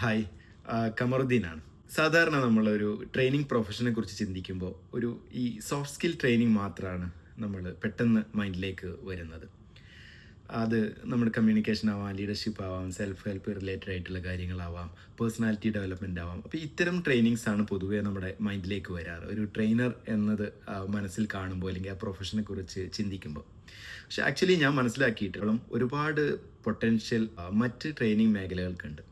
Hi കമറുദ്ദീനാണ്. സാധാരണ നമ്മളൊരു training പ്രൊഫഷനെ കുറിച്ച് ചിന്തിക്കുമ്പോൾ ഒരു ഈ സോഫ്റ്റ് സ്കിൽ ട്രെയിനിങ് മാത്രമാണ് നമ്മൾ പെട്ടെന്ന് മൈൻഡിലേക്ക് വരുന്നത്. അത് നമ്മുടെ കമ്മ്യൂണിക്കേഷൻ ആവാം ലീഡർഷിപ്പ് ആവാം സെൽഫ് ഹെൽപ്പ് റിലേറ്റഡ് ആയിട്ടുള്ള കാര്യങ്ങളാവാം പേഴ്സണാലിറ്റി ഡെവലപ്മെന്റ് ആവാം. അപ്പോൾ ഇത്തരം ട്രെയിനിങ്സ് ആണ് പൊതുവേ നമ്മുടെ മൈൻഡിലേക്ക് വരാറ്. ഒരു ട്രെയിനർ എന്നത് മനസ്സിൽ കാണുമ്പോൾ അല്ലെങ്കിൽ ആ പ്രൊഫഷനെ കുറിച്ച് ചിന്തിക്കുമ്പോൾ പക്ഷെ ആക്ച്വലി ഞാൻ മനസ്സിലാക്കിയിട്ടുള്ള ഒരുപാട് പൊട്ടൻഷ്യൽ മറ്റ് ട്രെയിനിങ് മേഖലകൾക്കുണ്ട്.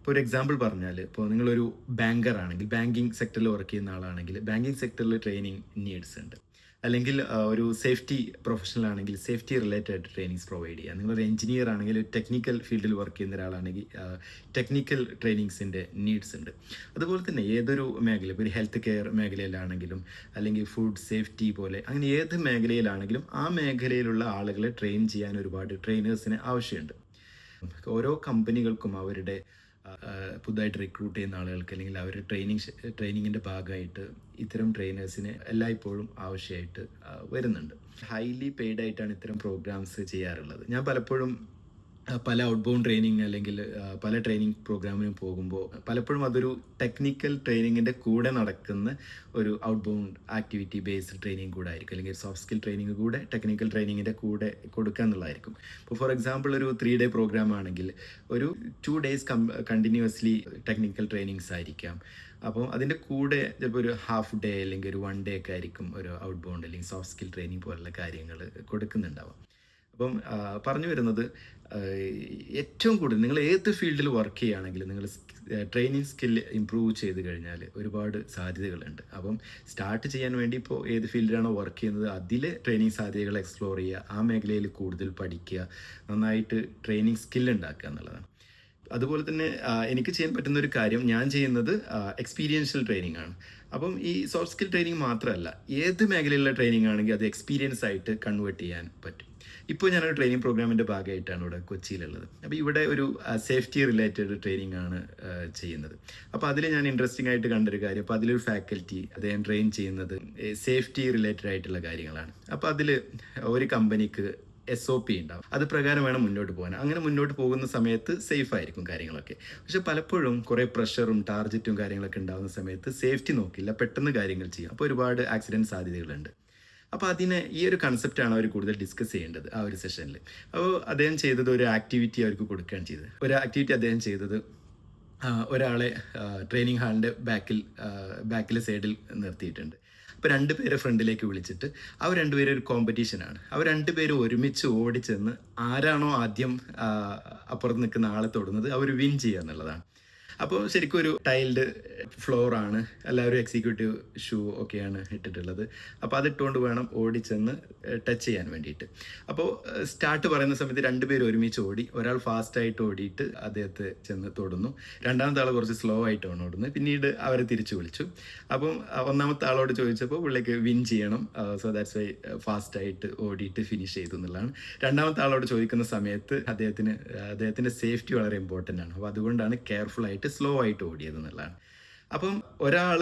ഇപ്പോൾ ഒരു എക്സാമ്പിൾ പറഞ്ഞാൽ ഇപ്പോൾ നിങ്ങളൊരു ബാങ്കർ ആണെങ്കിൽ ബാങ്കിങ് സെക്ടറിൽ വർക്ക് ചെയ്യുന്ന ആളാണെങ്കിൽ ബാങ്കിങ് സെക്ടറിൽ ട്രെയിനിങ് നീഡ്സ് ഉണ്ട്. അല്ലെങ്കിൽ ഒരു സേഫ്റ്റി പ്രൊഫഷണൽ ആണെങ്കിൽ സേഫ്റ്റി റിലേറ്റഡ് ട്രെയിനിങ്സ് പ്രൊവൈഡ് ചെയ്യുക നിങ്ങളൊരു എഞ്ചിനീയർ ആണെങ്കിൽ ഒരു ടെക്നിക്കൽ ഫീൽഡിൽ വർക്ക് ചെയ്യുന്ന ഒരാളാണെങ്കിൽ ടെക്നിക്കൽ ട്രെയിനിങ്സിന്റെ നീഡ്സ് ഉണ്ട്. അതുപോലെ തന്നെ ഏതൊരു മേഖല ഒരു ഹെൽത്ത് കെയർ മേഖലയിലാണെങ്കിലും അല്ലെങ്കിൽ ഫുഡ് സേഫ്റ്റി പോലെ അങ്ങനെ ഏത് മേഖലയിലാണെങ്കിലും ആ മേഖലയിലുള്ള ആളുകളെ ട്രെയിൻ ചെയ്യാൻ ഒരുപാട് ട്രെയിനേഴ്സിന് ആവശ്യമുണ്ട്. ഓരോ കമ്പനികൾക്കും അവരുടെ പുതുതായിട്ട് റിക്രൂട്ട് ചെയ്യുന്ന ആളുകൾക്ക് അല്ലെങ്കിൽ അവർ ട്രെയിനിങ് ട്രെയിനിങ്ങിന്റെ ഭാഗമായിട്ട് ഇത്തരം ട്രെയിനേഴ്സിന് എല്ലായ്പ്പോഴും ആവശ്യമായിട്ട് വരുന്നുണ്ട്. ഹൈലി പെയ്ഡ് ആയിട്ടാണ് ഇത്തരം പ്രോഗ്രാംസ് ചെയ്യാറുള്ളത്. ഞാൻ പലപ്പോഴും പല ഔട്ട് ബൗണ്ട് ട്രെയിനിങ് അല്ലെങ്കിൽ പല ട്രെയിനിങ് പ്രോഗ്രാമിനും പോകുമ്പോൾ പലപ്പോഴും അതൊരു ടെക്നിക്കൽ ട്രെയിനിങ്ങിന്റെ കൂടെ നടക്കുന്ന ഒരു outbound activity based training കൂടെ ആയിരിക്കും. അല്ലെങ്കിൽ സോഫ്റ്റ് സ്കിൽ ട്രെയിനിങ് കൂടെ ടെക്നിക്കൽ ട്രെയിനിങ്ങിന്റെ കൂടെ കൊടുക്കുക എന്നുള്ളതായിരിക്കും. ഇപ്പോൾ ഫോർ എക്സാമ്പിൾ ഒരു ത്രീ ഡേ പ്രോഗ്രാം ആണെങ്കിൽ ഒരു two days continuously technical trainings ആയിരിക്കാം. അപ്പോൾ അതിന്റെ കൂടെ ചിലപ്പോൾ ഒരു ഹാഫ് ഡേ അല്ലെങ്കിൽ ഒരു വൺ ഡേ ഒക്കെ ആയിരിക്കും ഒരു ഔട്ട് ബൗണ്ട് അല്ലെങ്കിൽ സോഫ്റ്റ് സ്കിൽ ട്രെയിനിങ് പോലുള്ള കാര്യങ്ങൾ കൊടുക്കുന്നുണ്ടാവും. അപ്പം പറഞ്ഞു വരുന്നത് ഏറ്റവും കൂടുതൽ നിങ്ങൾ ഏത് ഫീൽഡിൽ വർക്ക് ചെയ്യുകയാണെങ്കിലും നിങ്ങൾ ട്രെയിനിങ് സ്കില്ല് ഇമ്പ്രൂവ് ചെയ്ത് കഴിഞ്ഞാൽ ഒരുപാട് സാധ്യതകളുണ്ട്. അപ്പം സ്റ്റാർട്ട് ചെയ്യാൻ വേണ്ടി ഇപ്പോൾ ഏത് ഫീൽഡിലാണോ വർക്ക് ചെയ്യുന്നത് അതിൽ ട്രെയിനിങ് സാധ്യതകൾ എക്സ്പ്ലോർ ചെയ്യുക ആ മേഖലയിൽ കൂടുതൽ പഠിക്കുക നന്നായിട്ട് ട്രെയിനിങ് സ്കില്ല് ഉണ്ടാക്കുക എന്നുള്ളതാണ്. അതുപോലെ തന്നെ എനിക്ക് ചെയ്യാൻ പറ്റുന്ന ഒരു കാര്യം ഞാൻ ചെയ്യുന്നത് എക്സ്പീരിയൻഷ്യൽ ട്രെയിനിങ് ആണ്. അപ്പം ഈ സോഫ്റ്റ് സ്കിൽ ട്രെയിനിങ് മാത്രമല്ല ഏത് മേഖലയിലുള്ള ട്രെയിനിങ് ആണെങ്കിൽ അത് എക്സ്പീരിയൻസ് ആയിട്ട് കൺവേർട്ട് ചെയ്യാൻ പറ്റും. ഇപ്പോൾ ഞാനൊരു ട്രെയിനിങ് പ്രോഗ്രാമിന്റെ ഭാഗമായിട്ടാണ് ഇവിടെ കൊച്ചിയിലുള്ളത്. അപ്പോൾ ഇവിടെ ഒരു സേഫ്റ്റി റിലേറ്റഡ് ട്രെയിനിങ് ആണ് ചെയ്യുന്നത്. അപ്പോൾ അതിൽ ഞാൻ ഇൻട്രസ്റ്റിംഗ് ആയിട്ട് കണ്ടൊരു കാര്യം അപ്പോൾ അതിലൊരു ഫാക്കൽറ്റി അദ്ദേഹം ട്രെയിൻ ചെയ്യുന്നത് സേഫ്റ്റി റിലേറ്റഡ് ആയിട്ടുള്ള കാര്യങ്ങളാണ്. അപ്പോൾ അതിൽ ഒരു കമ്പനിക്ക് എസ് ഒ പി ഉണ്ടാവും. അത് പ്രകാരം വേണം മുന്നോട്ട് പോകാൻ. അങ്ങനെ മുന്നോട്ട് പോകുന്ന സമയത്ത് സേഫ് ആയിരിക്കും കാര്യങ്ങളൊക്കെ. പക്ഷെ പലപ്പോഴും കുറേ പ്രഷറും ടാർജറ്റും കാര്യങ്ങളൊക്കെ ഉണ്ടാകുന്ന സമയത്ത് സേഫ്റ്റി നോക്കില്ല. പെട്ടെന്ന് കാര്യങ്ങൾ ചെയ്യും. അപ്പോൾ ഒരുപാട് ആക്സിഡന്റ് സാധ്യതകളുണ്ട്. അപ്പോൾ അതിനെ ഈ ഒരു കൺസെപ്റ്റാണ് അവർ കൂടുതൽ ഡിസ്കസ് ചെയ്യേണ്ടത് ആ ഒരു സെഷനിൽ അപ്പോൾ അദ്ദേഹം ചെയ്തത് ഒരു ആക്ടിവിറ്റി അവർക്ക് കൊടുക്കുകയാണ് ചെയ്തത്. ഒരു ആക്ടിവിറ്റി അദ്ദേഹം ചെയ്തത് ഒരാളെ ട്രെയിനിങ് ഹാളിന്റെ ബാക്കിൽ ബാക്കിലെ സൈഡിൽ നിർത്തിയിട്ടുണ്ട്. അപ്പോൾ രണ്ട് പേരെ ഫ്രണ്ടിലേക്ക് വിളിച്ചിട്ട് അവർ രണ്ടുപേരും ഒരു കോമ്പറ്റീഷനാണ് അവർ രണ്ടുപേരും ഒരുമിച്ച് ഓടിച്ചെന്ന് ആരാണോ ആദ്യം അപ്പുറത്ത് നിൽക്കുന്ന ആളെ തൊടുന്നത് അവർ വിൻ ചെയ്യുക എന്നുള്ളതാണ്. അപ്പോൾ ശരിക്കും ഒരു ടൈൽഡ് ഫ്ലോർ ആണ്. എല്ലാവരും എക്സിക്യൂട്ടീവ് ഷൂ ഒക്കെയാണ് ഇട്ടിട്ടുള്ളത്. അപ്പോൾ അതിട്ടുകൊണ്ട് വേണം ഓടിച്ചെന്ന് ടച്ച് ചെയ്യാൻ വേണ്ടിയിട്ട്. അപ്പോൾ സ്റ്റാർട്ട് പറയുന്ന സമയത്ത് രണ്ടുപേരും ഒരുമിച്ച് ഓടി. ഒരാൾ ഫാസ്റ്റായിട്ട് ഓടിയിട്ട് അദ്ദേഹത്തെ ചെന്ന് തൊടുന്നു. രണ്ടാമത്തെ ആൾ കുറച്ച് സ്ലോ ആയിട്ടാണ് ഓടുന്നത്. പിന്നീട് അവരെ തിരിച്ചു വിളിച്ചു. അപ്പം ഒന്നാമത്തെ ആളോട് ചോദിച്ചപ്പോൾ പുള്ളിക്ക് വിൻ ചെയ്യണം. സോ ദാറ്റ്സ് വൈ ഫാസ്റ്റായിട്ട് ഓടിയിട്ട് ഫിനിഷ് ചെയ്തു എന്നുള്ളതാണ്. രണ്ടാമത്തെ ആളോട് ചോദിക്കുന്ന സമയത്ത് അദ്ദേഹത്തിന് അദ്ദേഹത്തിന്റെ സേഫ്റ്റി വളരെ ഇമ്പോർട്ടന്റ് ആണ്. അപ്പോൾ അതുകൊണ്ടാണ് കെയർഫുൾ ആയിട്ട് സ്ലോ ആയിട്ട് ഓടിയത് എന്നുള്ളതാണ്. അപ്പം ഒരാൾ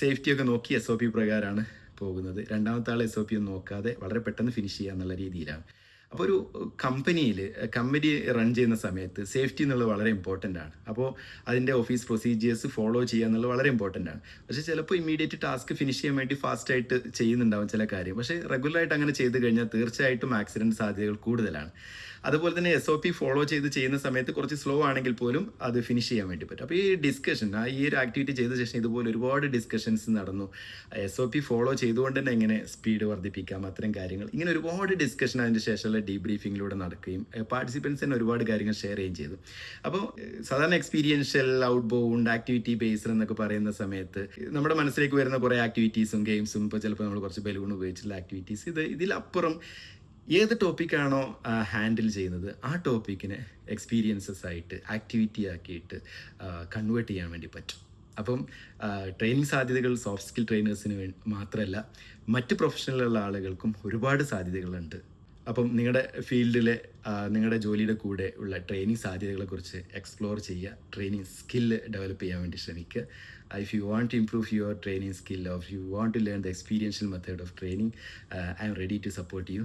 സേഫ്റ്റിയൊക്കെ നോക്കി എസ് ഒ പി പ്രകാരമാണ് പോകുന്നത്. രണ്ടാമത്തെ ആൾ എസ് ഒ പി ഒന്നും നോക്കാതെ വളരെ പെട്ടെന്ന് ഫിനിഷ് ചെയ്യുക എന്നുള്ള രീതിയിലാണ്. അപ്പോൾ ഒരു കമ്പനിയിൽ കമ്പനി റൺ ചെയ്യുന്ന സമയത്ത് സേഫ്റ്റി എന്നുള്ളത് വളരെ ഇമ്പോർട്ടന്റ് ആണ്. അപ്പോൾ അതിന്റെ ഓഫീസ് പ്രൊസീജിയേഴ്സ് ഫോളോ ചെയ്യുക എന്നുള്ളത് വളരെ ഇമ്പോർട്ടന്റ് ആണ്. പക്ഷേ ചിലപ്പോൾ ഇമ്മീഡിയറ്റ് ടാസ്ക് ഫിനിഷ് ചെയ്യാൻ വേണ്ടി ഫാസ്റ്റായിട്ട് ചെയ്യുന്നുണ്ടാവും ചില കാര്യം. പക്ഷേ റെഗുലറായിട്ട് അങ്ങനെ ചെയ്ത് കഴിഞ്ഞാൽ തീർച്ചയായിട്ടും ആക്സിഡന്റ് സാധ്യതകൾ കൂടുതലാണ്. അതുപോലെ തന്നെ എസ് ഒ പി ഫോളോ ചെയ്ത് ചെയ്യുന്ന സമയത്ത് കുറച്ച് സ്ലോ ആണെങ്കിൽ പോലും അത് ഫിനിഷ് ചെയ്യാൻ വേണ്ടി പറ്റും. അപ്പോൾ ഈ ഡിസ്കഷൻ ആ ഈ ഒരു ആക്ടിവിറ്റി ചെയ്ത ശേഷം ഇതുപോലെ ഒരുപാട് ഡിസ്കഷൻസ് നടന്നു. എസ് ഒ പി ഫോളോ ചെയ്തുകൊണ്ട് തന്നെ എങ്ങനെ സ്പീഡ് വർദ്ധിപ്പിക്കാം അത്തരം കാര്യങ്ങൾ. ഇങ്ങനെ ഒരുപാട് ഡിസ്കഷൻ അതിന്റെ ശേഷമുള്ള ഡീബ്രീഫിങ്ങിലൂടെ നടക്കുകയും പാർട്ടിസിപ്പൻസ് തന്നെ ഒരുപാട് കാര്യങ്ങൾ ഷെയർ ചെയ്യുകയും ചെയ്തു. അപ്പോൾ സാധാരണ experiential outbound activity based എന്നൊക്കെ പറയുന്ന സമയത്ത് നമ്മുടെ മനസ്സിലേക്ക് വരുന്ന കുറേ ആക്ടിവിറ്റീസും ഗെയിംസും ഇപ്പോൾ ചിലപ്പോൾ നമ്മൾ കുറച്ച് ബലൂൺ ഉപയോഗിച്ചുള്ള ആക്ടിവിറ്റീസ് ഇത് ഇതിലപ്പുറം ഏത് ടോപ്പിക്കാണോ ഹാൻഡിൽ ചെയ്യുന്നത് ആ ടോപ്പിക്കിനെ എക്സ്പീരിയൻസസ് ആയിട്ട് ആക്ടിവിറ്റി ആക്കിയിട്ട് കൺവേർട്ട് ചെയ്യാൻ വേണ്ടി പറ്റും. അപ്പം ട്രെയിനിങ് സാധ്യതകൾ സോഫ്റ്റ് സ്കിൽ ട്രെയിനേഴ്സിന് വേ മാത്രമല്ല മറ്റ് പ്രൊഫഷണലുള്ള ആളുകൾക്കും ഒരുപാട് സാധ്യതകളുണ്ട്. അപ്പം നിങ്ങളുടെ ഫീൽഡിലെ നിങ്ങളുടെ ജോലിയുടെ കൂടെ ഉള്ള ട്രെയിനിങ് സാധ്യതകളെക്കുറിച്ച് എക്സ്പ്ലോർ ചെയ്യുക ട്രെയിനിങ് സ്കില്ല് ഡെവലപ്പ് ചെയ്യാൻ വേണ്ടി ശ്രമിക്കുക. If you want to improve your training skill of you want to learn the experiential method of training I'm ready to support you